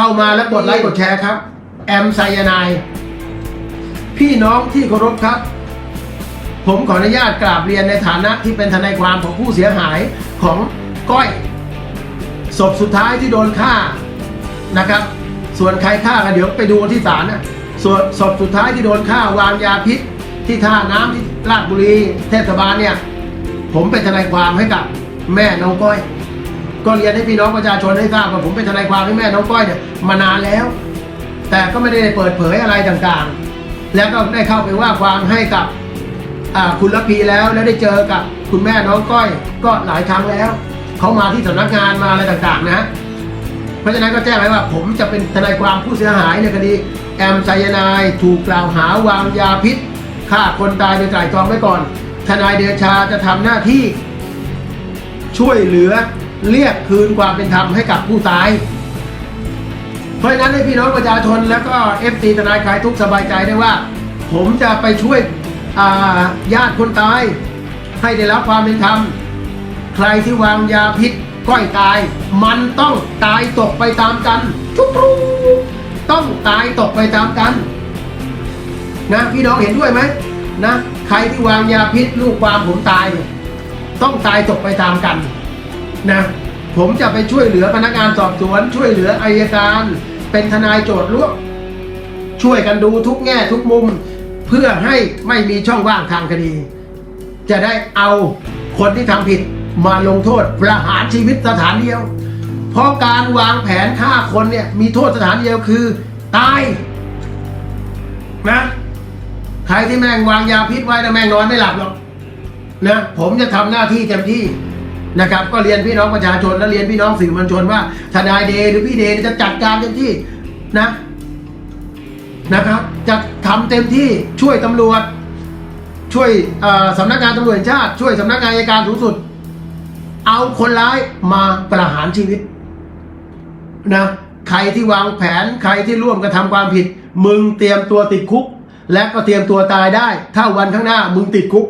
เข้ามาแล้วกดไลค์กดแชร์ครับ แอมไซยานาย พี่น้องที่เคารพครับ ผมขออนุญาตกราบเรียนในฐานะที่เป็นทนายความของผู้เสียหายของก้อยศพสุดท้ายที่โดนฆ่านะครับ ส่วนใครฆ่ากันเดี๋ยวไปดูที่ศาลนะส่วนศพสุดท้ายที่โดนฆ่าวางยาพิษ ที่ท่าน้ำที่ราชบุรี เทศบาลเนี่ย ผมเป็นทนายความให้กับแม่น้องก้อย ก็เรียนให้พี่น้องประชาชนให้ทราบว่าผมเป็นทนายความให้แม่น้องก้อยเนี่ยมานานแล้ว แต่ก็ไม่ได้เปิดเผยอะไรต่างๆ แล้วก็ได้เข้าไปว่าความให้กับคุณละพีแล้วแล้วได้เจอกับคุณแม่น้องก้อย ก็หลายครั้งแล้วเขามาที่สำนักงานมาอะไรต่างๆ นะเพราะฉะนั้นก็แจ้งไว้ว่า ผมจะเป็นทนายความผู้เสียหายในคดีแอมไซยานายถูกกล่าวหาวางยาพิษฆ่าคนตายโดยไตร่ตรองไว้ก่อน ทนายเดชาจะทำหน้าที่ช่วยเหลือ เรียกคืนความเป็นธรรมให้กับผู้ตาย เพราะฉะนั้นให้พี่น้องประชาชนแล้วก็เอฟซีทนายคลายทุกสบายใจได้ว่า ผมจะไปช่วยญาติคนตาย ให้ได้รับความเป็นธรรม ใครที่วางยาพิษก้อยตาย มันต้องตายตกไปตามกันทุกรูต้องตายตกไปตามกัน นะพี่น้องเห็นด้วยไหมนะใครที่วางยาพิษลูกความผมตาย ต้องตายตกไปตามกัน นะผมจะไปช่วยเหลือพนักงานสอบสวน ช่วยเหลืออายการ เป็นทนายโจทย์ร่วมช่วยกันดูทุกแง่ทุกมุม เพื่อให้ไม่มีช่องว่างทางคดี จะได้เอาคนที่ทำผิดมาลงโทษประหารชีวิตสถานเดียว เพราะการวางแผนฆ่าคนเนี่ยมีโทษสถานเดียวคือตายนะใครที่แม่งวางยาพิษไว้นะแม่งนอนไม่หลับหรอกนะผมจะทำหน้าที่เต็มที่ นะครับก็เรียนพี่น้องประชาชน และเรียนพี่น้องสื่อมวลชนว่าทนายเดย์หรือพี่เดย์จะจัดการเต็มที่นะนะครับจะทำเต็มที่ช่วยตำรวจ ช่วยเอ่อสำนักงานตำรวจชาติ ช่วยสำนักงานอัยการสูงสุด เอาคนร้ายมาประหารชีวิตนะใครที่วางแผนใครที่ร่วมกระทำความผิด มึงเตรียมตัวติดคุก และก็เตรียมตัวตายได้ ถ้าวันข้างหน้ามึงติดคุก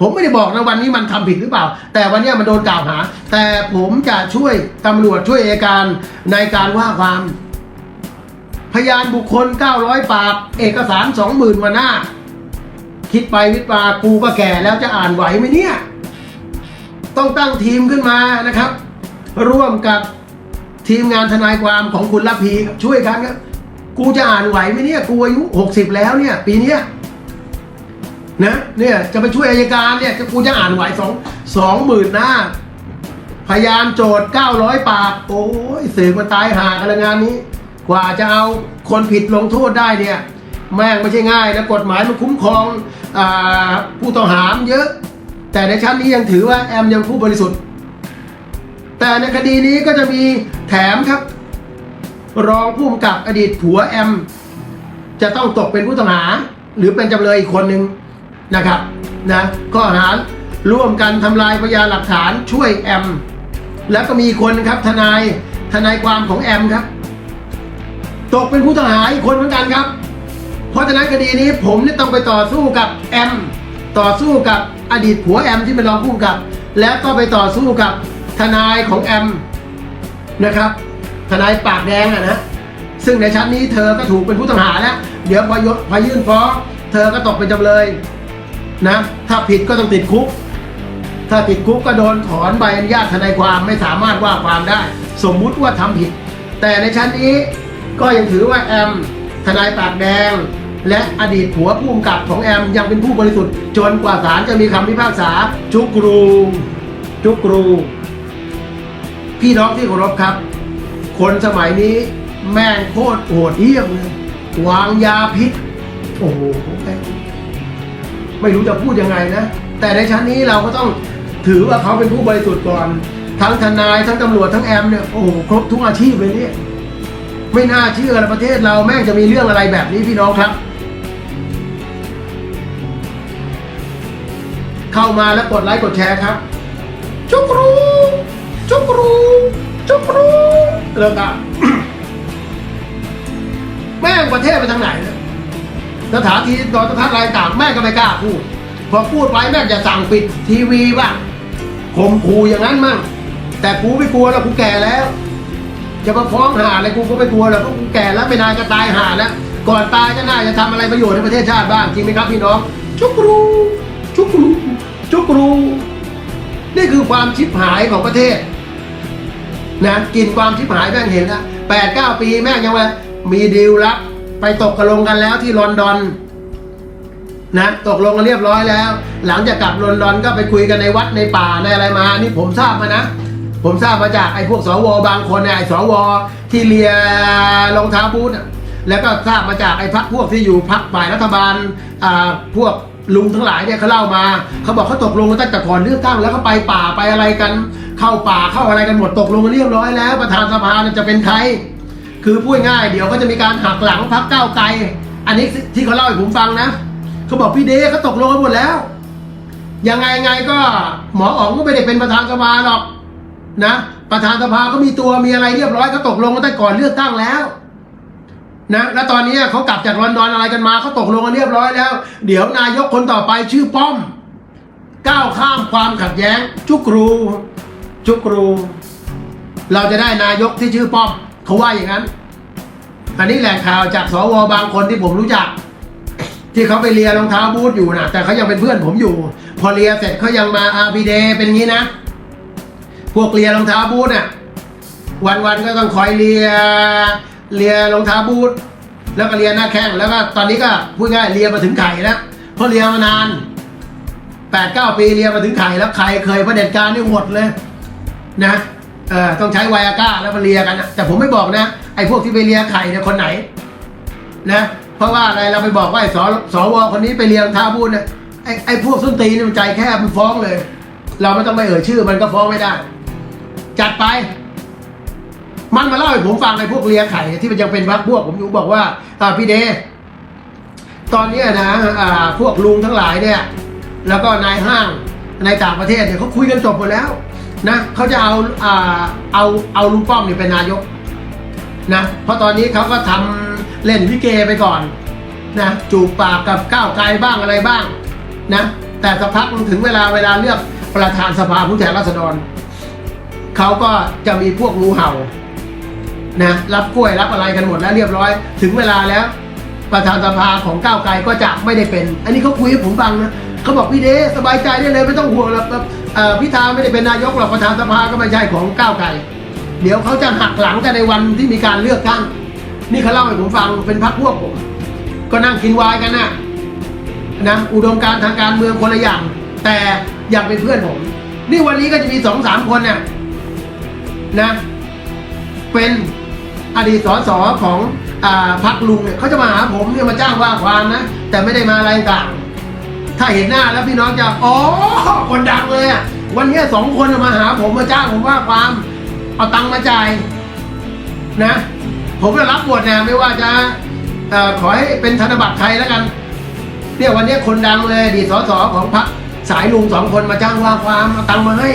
ผมไม่ได้บอกนะวันนี้มันทำผิดหรือเปล่า แต่วันนี้มันโดนกล่าวหา แต่ผมจะช่วยตำรวจช่วยเอการในการว่าความ พยานบุคคล 900 ปาก เอกสาร 20,000มาหน้า คิดไปวิดมากูก็แก่แล้วจะอ่านไหวไหมเนี่ย ต้องตั้งทีมขึ้นมานะครับ ร่วมกับทีมงานทนายความของคุณละพีช่วยกันครับกูจะอ่านไหวไหมเนี่ย กูอายุหกสิบแล้วเนี่ย ปีเนี้ย นะเนี่ยจะไปช่วยอายการเนี่ยกูจะอ่านไหวสองสองหมื่นหน้า พยานโจทย์เก้าร้อยปาก โอ้ยเสือกมันตายหากันงานนี้ กว่าจะเอาคนผิดลงโทษได้เนี่ย แม่งไม่ใช่ง่ายนะกฎหมายมันคุ้มครองอผู้ต้องหามเยอะ แต่ในชั้นนี้ยังถือว่าแอมยังผู้บริสุทธิ์ แต่ในคดีนี้ก็จะมีแถมครับ รองผู้กำกับอดีตผัวแอม จะต้องตกเป็นผู้ต้องหา หรือเป็นจำเลยอีกคนหนึ่ง นะครับนะข้อหาร่วมกันทำลายพยานหลักฐานช่วยแอม แล้วก็มีคนครับทนายทนายความของแอมครับ ตกเป็นผู้ต้องหาอีกคนเหมือนกันครับ เพราะฉะนั้นคดีนี้ผมเนี่ยต้องไปต่อสู้กับแอม ต่อสู้กับอดีตผัวแอมที่เป็นรองผู้กำกับ แล้วก็ไปต่อสู้กับทนายของแอมนะครับ ทนายปากแดงอะนะซึ่งในชั้นนี้เธอก็ถูกเป็นผู้ต้องหาแล้ว เดี๋ยวพอยพอยื่นฟ้องเธอก็ตกเป็นจำเลย นะ ถ้าผิดก็ต้องติดคุก ถ้าติดคุกก็โดนถอนใบอนุญาตทนายความไม่สามารถว่าความได้ สมมุติว่าทำผิด แต่ในชั้นนี้ก็ยังถือว่าแอมทนายปากแดง และอดีตผัวผู้กำกับของแอมยังเป็นผู้บริสุทธิ์ จนกว่าศาลจะมีคำพิพากษาจุกรูจุกรู พี่น้องที่เคารพครับ คนสมัยนี้แม่งโคตรโหดเหี้ยมเลยวางยาพิษ โอ้โห ไม่รู้จะพูดยังไงนะ แต่ในชั้นนี้เราก็ต้องถือว่าเขาเป็นผู้บริสุทธิ์ก่อน ทั้งทนายทั้งตำรวจทั้งแอมเนี่ยโอ้โหครบทุกอาชีพเลยเนี่ยไม่น่าเชื่อเลยประเทศเราแม่งจะมีเรื่องอะไรแบบนี้พี่น้องครับ เข้ามาแล้วกดไลค์กดแชร์ครับ จุกรูจุกรูจุกรูแล้วก็แม่งประเทศไปทางไหนเนี่ย สถานที่ตอนทัศน์รายต่างแม่ก็ไม่กล้าพูดพอพูดไปแม่จะสั่งปิดทีวีบ้างข่มขู่อย่างนั้นมั่งแต่กูไม่กลัวแล้วกูแก่แล้ว จะมาฟ้องหาอะไรกูก็ไม่กลัวหรอกเพราะกูแก่แล้วไม่นานก็ตายหาแล้วก่อนตายก็น่าจะทำอะไรประโยชน์ในประเทศชาติบ้างจริงไหมครับพี่น้องจุกรูจุกรูจุกรูนี่คือความชิบหายของประเทศนะกินความชิบหายแม่งเห็นละแปดเก้าปีแม่งยังว่ามีดีลลับ ไปตกกระลงกันแล้วที่ลอนดอนนะตกลงกันเรียบร้อยแล้ว หลังจากกลับลอนดอนก็ไปคุยกันในวัดในป่าในอะไรมา นี่ผมทราบมานะ ผมทราบมาจากไอ้พวกสวบางคนเนี่ยไอ้สวที่เลียรองเท้าบูทแล้วก็ทราบมาจากไอ้พักพวกที่อยู่พักฝ่ายรัฐบาลอ่าพวกลุงทั้งหลายเนี่ยเขาเล่ามาเขาบอกเขาตกลงกันตั้งแต่ก่อนเลือกตั้งแล้วก็ไปป่าไปอะไรกัน เข้าป่าเข้าอะไรกันหมดตกลงกันเรียบร้อยแล้ว ประธานสภาจะเป็นใคร คือพูดง่ายเดี๋ยวก็จะมีการหักหลังพักเก้าไกล อันนี้ที่เขาเล่าให้ผมฟังนะเขาบอกพี่เดชเขาตกลงกันหมดแล้ว ยังไงไงก็หมออ๋องก็ไม่ได้เป็นประธานสภาหรอกนะ ประธานสภาก็มีตัวมีอะไรเรียบร้อยก็ตกลงกันตั้งก่อนเลือกตั้งแล้วนะแล้วตอนนี้เขากลับจากลอนดอนอะไรกันมาเขาตกลงกันเรียบร้อยแล้ว เดี๋ยวนายกคนต่อไปชื่อป้อม ก้าวข้ามความขัดแย้ง จุกรู จุกรู เราจะได้นายกที่ชื่อป้อม เขาว่าอย่างนั้น อันนี้แหล่งข่าวจากสวบางคนที่ผมรู้จัก ที่เขาไปเลียรองเท้าบูทอยู่นะแต่เขายังเป็นเพื่อนผมอยู่ พอเลียเสร็จเขายังมาอาพีเดเป็นงี้นะ พวกเลียรองเท้าบูทเนี่ยวันวันๆก็ต้องคอยเลียเลียรองเท้าบูทแล้วก็เลียหน้าแข้งแล้วก็ตอนนี้ก็พูดง่ายเลียมาถึงไข่แล้วเพราะเลียมานานแปดเก้าปีเลียมาถึงไข่แล้วใครเคยประเด็จการนี่หมดเลยนะ เออต้องใช้ไวอาก้าแล้วมาเลียกันนะแต่ผมไม่บอกนะ ไอ้พวกที่ไปเลียไข่เนี่ยคนไหน นะ เพราะว่าอะไรเราไปบอกว่าไอ้สสวคนนี้ไปเรียนท้าพูดนี่ยไอ้ไอ้พวกส้นตีนนี่มันใจแคบมันฟ้องเลย เราไม่ต้องไปเอ่ยชื่อมันก็ฟ้องไม่ได้ จัดไป มันมาเล่าให้ผมฟังไอ้พวกเลียไข่ที่มันยังเป็นพักพวก ผมอยู่บอกว่าอ่าพี่เดตอนนี้นะอ่าพวกลุงทั้งหลายเนี่ย แล้วก็นายห้างในต่างประเทศเนี่ยเขาคุยกันจบหมดแล้ว นะเขาจะเอาอ่าเอาเอาลุงป้อมเนี่ยเป็นนายกนะเพราะตอนนี้เขาก็ทำเล่นวิเกไปก่อนนะจูบปากกับก้าวไกลบ้างอะไรบ้างนะแต่สักพักถึงเวลาเวลาเลือกประธานสภาผู้แทนราษฎรเขาก็จะมีพวกงูเห่านะรับกล้วยรับอะไรกันหมดแล้วเรียบร้อย ถึงเวลาแล้ว ประธานสภาของก้าวไกลก็จะไม่ได้เป็น อันนี้เขาคุยให้ผมฟังนะ เขาบอกพี่เดชสบายใจได้เลยไม่ต้องห่วงหรอกพิธาไม่ได้เป็นนายกหรอกประธานสภาก็ไม่ใช่ของก้าวไกลเดี๋ยวเขาจะหักหลังกันในวันที่มีการเลือกตั้ง นี่เขาเล่าให้ผมฟังเป็นพักพวกผม ก็นั่งกินวายกันนะนะอุดมการทางการเมืองคนละอย่าง แต่อยากเป็นเพื่อนผม นี่วันนี้ก็จะมีสองสามคนเนี่ยนะ เป็นอดีตสสของอ่าพักลุงเนี่ยเขาจะมาหาผมเนี่ยมาจ้างว่าความนะ แต่ไม่ได้มาอะไรต่าง ถ้าเห็นหน้าแล้วพี่น้องจะอ๋อคนดังเลยอะวันนี้สองคนมาหาผมมาจ้างผมว่าความเอาตังค์มาจ่ายนะ ผมก็รับบทนะไม่ว่าจะอขอให้เป็นธนบัตรไทยแล้วกันเนี่ยวันนี้คนดังเลยดีตสสของพรรคสายลุงสองคนมาจ้างว่าความเอาตังค์มาให้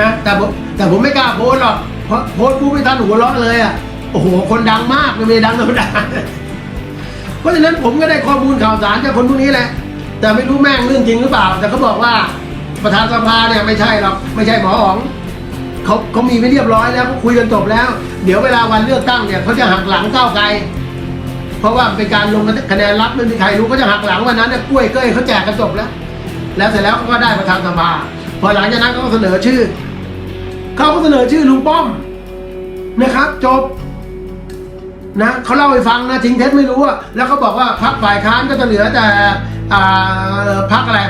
นะแต่ผมแต่ผมไม่กล้าโพสหรอกเพราะโพสต์ปุ๊บไม่ทันหัวเร้อนเลยอะโอ้โห คนดังมากไม่ได้ดังธรรมดาเพราะฉะนั้นผมก็ได้ข้อมูลข่าวสารจากคนพวกนี้แหละ แต่ไม่รู้แม่งเรื่องจริงหรือเปล่า แต่เขาบอกว่าประธานสภาเนี่ยไม่ใช่หรอกไม่ใช่หมออ๋องเขาเขามีไม่เรียบร้อยแล้วเขาคุยกันจบแล้ว เดี๋ยวเวลาวันเลือกตั้งเนี่ยเขาจะหักหลังก้าวไกล เพราะว่าเป็นการลงคะแนนรับไม่มีใครรู้เขาจะหักหลังวันนั้นเนี่ยกล้วยเก้ยเขาแจกกันจบแล้ว แล้วเสร็จแล้วเขาก็ได้ประธานสภาพอหลังจากนั้นก็เสนอชื่อเขาก็เสนอชื่อลุงป้อมนะครับ จบนะเขาเล่าให้ฟังนะจริงเท็จไม่รู้อะแล้วเขาบอกว่าพักฝ่ายค้านก็จะเหลือแต่ อ่าพักอะไร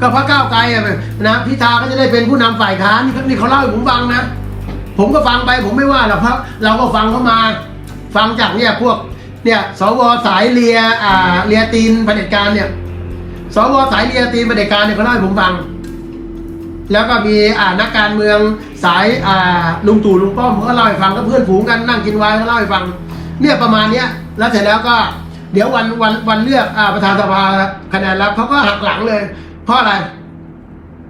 ก็พักก้าวไกลอะนะพิธาก็จะได้เป็นผู้นำฝ่ายค้านนี่เขาเล่าให้ผมฟังนะ ผมก็ฟังไปผมไม่ว่าหรอกเพราะเราก็ฟังเขามา ฟังจากเนี่ยพวกเนี่ยสวสายเลียอ่าเลียตีนเผด็จการเนี่ยสวสายเลียตีนเผด็จการเนี่ยเขาเล่าให้ผมฟัง แล้วก็มีอ่านักการเมืองสายอ่าลุงตู่ลุงป้อมเขาก็เล่าให้ฟังก็เพื่อนฝูงกันนั่งกินไวน์เขาเล่าให้ฟัง เนี่ยประมาณเนี้ยแล้วเสร็จแล้วก็ เดี๋ยววันวันวันเลือกอประธานสภาคะแนนรับเขาก็หักหลังเลย เพราะอะไร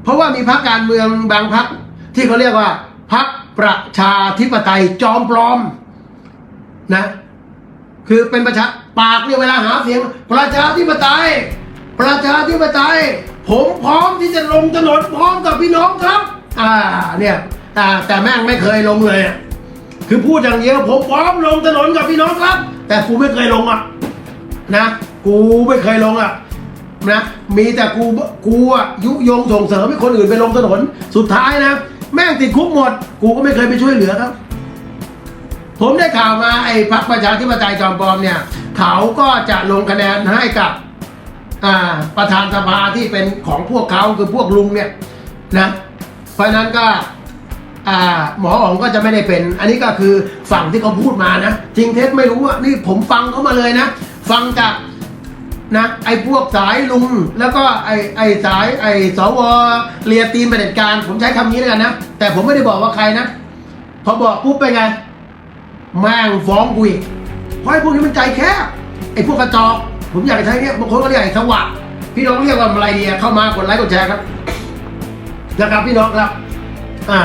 เพราะว่ามีพรรคการเมืองบางพรรคที่เขาเรียกว่าพรรคประชาธิปไตยจอมปลอมนะ คือเป็นประชาปากเนี่ยเวลาหาเสียง ประชาธิปไตย ประชาธิปไตย ผมพร้อมที่จะลงถนนพร้อมกับพี่น้องครับ อ่าเนี่ยอ่าแต่แม่งไม่เคยลงเลย คือพูดอย่างเดียวผมพร้อมลงถนนกับพี่น้องครับ แต่กูไม่เคยลงอะ นะ กูไม่เคยลงอะนะ มีแต่กูกูอะยุยงส่งเสริมให้คนอื่นไปลงถนน สุดท้ายนะ แม่งติดคุกหมด กูก็ไม่เคยไปช่วยเหลือครับ ผมได้ข่าวมาไอ้พรรคประชาธิปไตยจอมปลอมเนี่ย เขาก็จะลงคะแนนให้กับอ่าประธานสภาที่เป็นของพวกเขาคือพวกลุงเนี่ยนะ เพราะนั้นก็อ่าหมออ๋องก็จะไม่ได้เป็น อันนี้ก็คือฝั่งที่เขาพูดมานะ จริงเท็จไม่รู้อะนี่ผมฟังเขามาเลยนะ ฟังจากนะไอ้พวกสายลุง แล้วก็ไอ้ไอ้สายไอ้สวเรียตีนประเด็จการ ผมใช้คำนี้แล้วกันนะ แต่ผมไม่ได้บอกว่าใครนะ พอบอกปุ๊บไปไงแม่งฟ้องกูอีกเพราะไอ้พวกนี้มันใจแคบไอ้พวกกระจอก ผมอยากจะใช้เนี่ยบางคนก็เรียกไอ้สวัสดพี่น้องเรียกว่าอะไรดีเข้ามากดไลค์กดแชร์ครับนะครับพี่น้องครับ อ่า